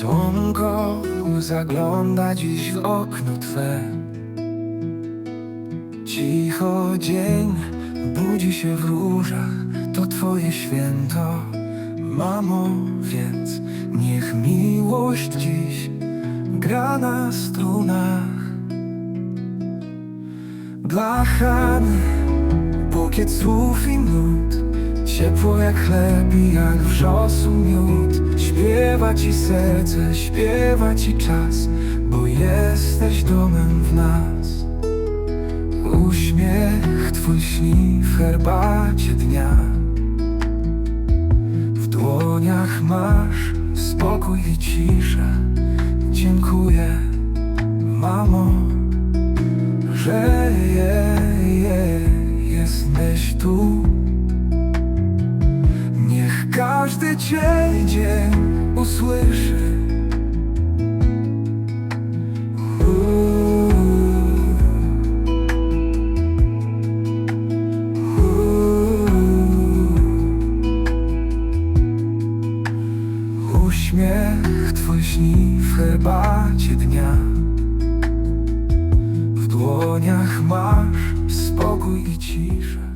Słonko zagląda dziś w okno Twe. Cicho dzień budzi się w różach To Twoje święto, mamo Więc niech miłość dziś gra na strunach. Dla Hany bukiet słów i nut Ciepło jak chleb i jak wrzosu miód Śpiewa ci serce, śpiewa ci czas Bo jesteś domem w nas. Uśmiech twój śni w herbacie dnia. W dłoniach masz spokój i ciszę. Dziękuję, mamo, że je, je, jesteś tu każdy cię dzień usłyszy. Uśmiech twój śni w herbacie dnia. W dłoniach masz spokój i ciszę